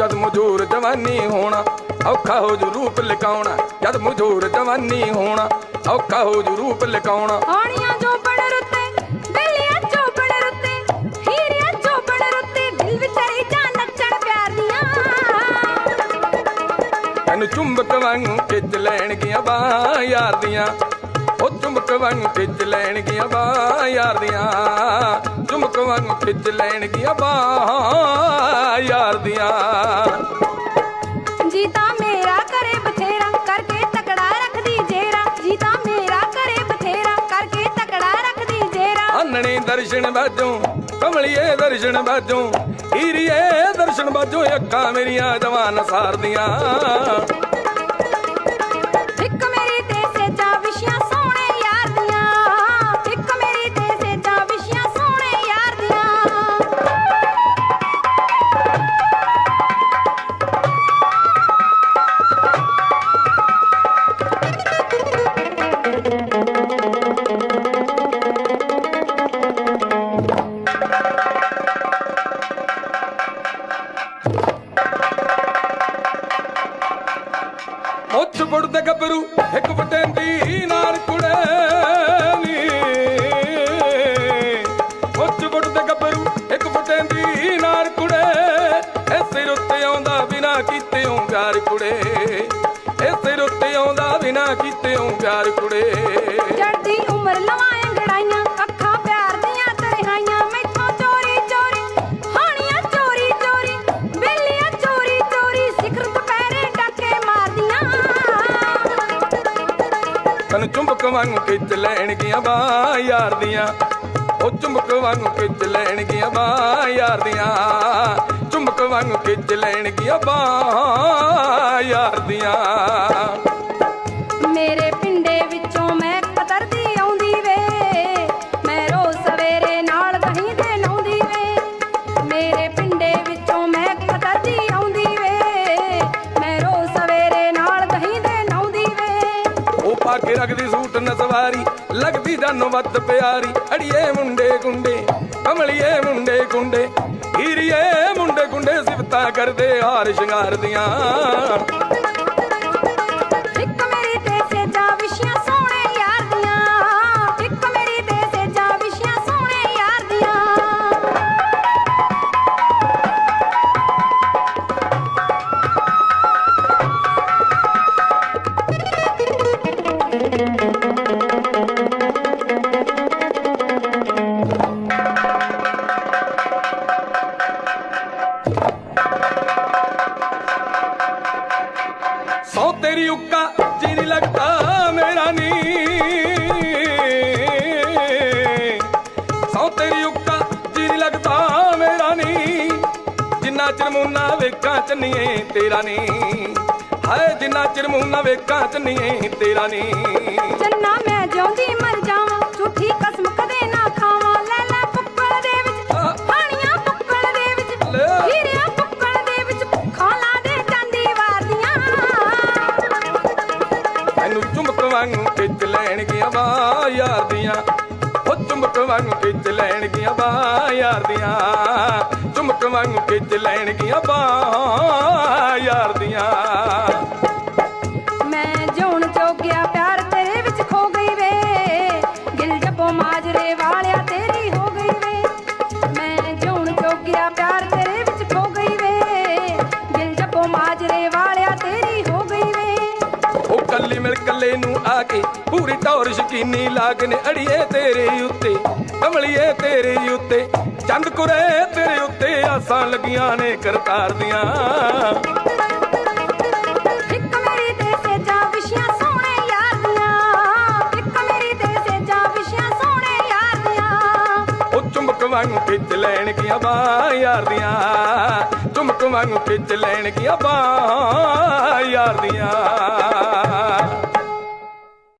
ਮਜੂਰ ਜਵਾਨੀ ਹੋਣਾ ਔਖਾ ਹੋ ਜੂ ਰੂਪ ਲਿਕਾਉਣਾ। ਜਦ ਮਜੂਰ ਜਵਾਨੀ ਹੋਣਾ ਔਖਾ ਹੋ ਜੂ ਰੂਪ ਲਿਕਾਉਣਾ। ਆਣੀਆਂ ਜੋ ਬਣ ਰੁੱਤੇ ਬਿੱਲੀਆਂ ਜੋ ਬਣ ਰੁੱਤੇ ਹੀਰੀਆਂ ਜੋ ਬਣ ਰੁੱਤੇ ਦਿਲ ਵਿੱਚ ਜਾਂ ਨੱਚਣ ਪਿਆਰ ਦੀਆਂ ਤੈਨੂੰ ਚੁੰਬਕ ਵਾਂਗੂ ਖਿੱਚ ਲੈਣਗੀਆਂ ਬਾਹਾਂ ਯਾਰ ਦੀਆਂ। ਉਹ ਚੁੰਬਕ ਵਾਂਗੂ ਖਿੱਚ ਲੈਣਗੀਆਂ ਬਾਹਾਂ ਯਾਰ ਦੀਆਂ। ਵਾਂਗੂ ਖਿੱਚ ਲੈਣਗੀਆਂ ਬਾਹਾਂ ਯਾਰ ਦੀਆਂ। ਜੀਤਾ ਮੇਰਾ ਕਰੇ ਬਥੇਰਾ ਕਰਕੇ ਤਕੜਾ ਰੱਖਦੀ ਜੇਰਾ। ਜੀਤਾ ਮੇਰਾ ਕਰੇ ਬਥੇਰਾ ਕਰਕੇ ਤਕੜਾ ਰੱਖਦੀ ਜੇਰਾ। ਆਨਣੇ ਦਰਸ਼ਨ ਬਾਜੋਂ ਕਮਲੀਏ ਦਰਸ਼ਨ ਬਾਜੋਂ ਹੀਰੀਏ ਦਰਸ਼ਨ ਬਾਜੋਂ ਅੱਖਾਂ ਮੇਰੀਆਂ ਜਵਾਨ ਸਾਰਦੀਆਂ। ਮੁੱਛ ਬੁੜਦੇ ਗੱਭਰੂ ਇੱਕ ਵਟੈਂਦੀ ਨਾਲ ਕੁੜੇ। ਚੁੰਬਕ ਵਾਂਗੂ ਖਿੱਚ ਲੈਣਗੀਆਂ ਬਾਹਾਂ ਯਾਰ ਦੀਆਂ। ਉਹ ਚੁੰਬਕ ਵਾਂਗੂ ਖਿੱਚ ਲੈਣਗੀਆਂ ਬਾਹਾਂ ਯਾਰ ਦੀਆਂ। ਚੁੰਬਕ ਵਾਂਗੂ ਖਿੱਚ ਲੈਣਗੀਆਂ ਬਾਹਾਂ ਯਾਰ ਦੀਆਂ। ਲੱਗਦੀ ਪਾ ਕੇ ਰੱਖਦੀ ਸੂਟ ਨਸਵਾਰੀ, ਲੱਗਦੀ ਜਾਨੋਂ ਵੱਤ ਪਿਆਰੀ। ਅੜੀਏ ਮੁੰਡੇ ਗੁੰਡੇ ਕਮਲੀਏ ਮੁੰਡੇ ਗੁੰਡੇ, ਹੀਰੀਏ ਮੁੰਡੇ ਗੁੰਡੇ ਸਿਫਤਾਂ ਕਰਦੇ ਹਾਰ ਸ਼ਿੰਗਾਰ ਦੀਆਂ। ਸੌ ਉੱਕਾ ਜੀ ਨਹੀਂ ਲੱਗਦਾ ਮੇਰਾ ਨੀ। ਸੌ ਤੇਰੀ ਉੱਕਾ ਜੀ ਨਹੀਂ ਲੱਗਦਾ ਮੇਰਾ ਨੀ। ਜਿੰਨਾ ਚਿਰ ਮੁੰਨਾ ਵੇਖਾਂ ਚੰਨੀਏ ਤੇਰਾ ਨੀ। ਹਾਏ, ਜਿੰਨਾ ਚਿਰ ਮੁੰਨਾ ਵੇਖਾਂ ਚੰਨੀਏ ਤੇਰਾ ਨੀ। ਚੰਨਾ ਮੈਂ ਜਿਉਂਦੀ ਮਰ ਜਾਵਾਂ, ਝੂਠੀ ਕਸਮ ਵਾਂਗੂ ਖਿੱਚ ਲੈਣਗੀਆਂ ਬਾਹ ਯਾਰ ਦੀਆਂ। ਉਹ ਚੁੰਬਕ ਵਾਂਗੂ ਖਿੱਚ ਲੈਣਗੀਆਂ ਬਾਹ ਯਾਰ ਦੀਆਂ। ਚੁੰਬਕ ਵਾਂਗੂ ਖਿੱਚ ਲੈਣਗੀਆਂ ਬਾਹ ਯਾਰ ਦੀਆਂ। ਮੈਂ ਜਿਉਣ ਜੋਗਿਆ ਪਿਆਰ ਤੇਰੇ ਵਿੱਚ ਖੋ ਗਈ ਵੇ। ਗਿਲ ਜੱਬੋ ਮਾਜਰੇ ਵਾਲਿਆ ਤੇਰੀ ਹੋ ਗਈ ਵੇ। ਮੈਂ ਜਿਉਣ ਜੋਗਿਆ ਪਿਆਰ ਤੇਰੇ ਵਿੱਚ ਖੋ ਗਈ ਵੇ। ਗਿਲ ਜੱਬੋ ਮਾਜਰੇ ਕੱਲੇ ਨੂੰ ਆ ਕੇ ਪੂਰੀ ਟੌਰ ਸ਼ਕੀਨੀ ਲਾਗਨੇ ਅੜੀਏ ਤੇਰੇ ਉੱਤੇ ਕਮਲੀਏ ਤੇਰੇ ਉੱਤੇ ਚੰਦ ਕੁਰੇ ਤੇਰੇ ਉੱਤੇ ਆਸਾਂ ਲੱਗੀਆਂ ਨੇ ਕਰਤਾਰ ਦੀਆਂ। ਯਾਰ ਵਾਂਗੂ ਖਿੱਚ ਲੈਣਗੀਆਂ ਬਾਹ ਯਾਰ ਦੀਆਂ ਚੁੰਬਕ ਵਾਂਗੂ ਖਿੱਚ ਲੈਣਗੀਆਂ ਬਾਹ ਯਾਰ ਦੀਆਂ।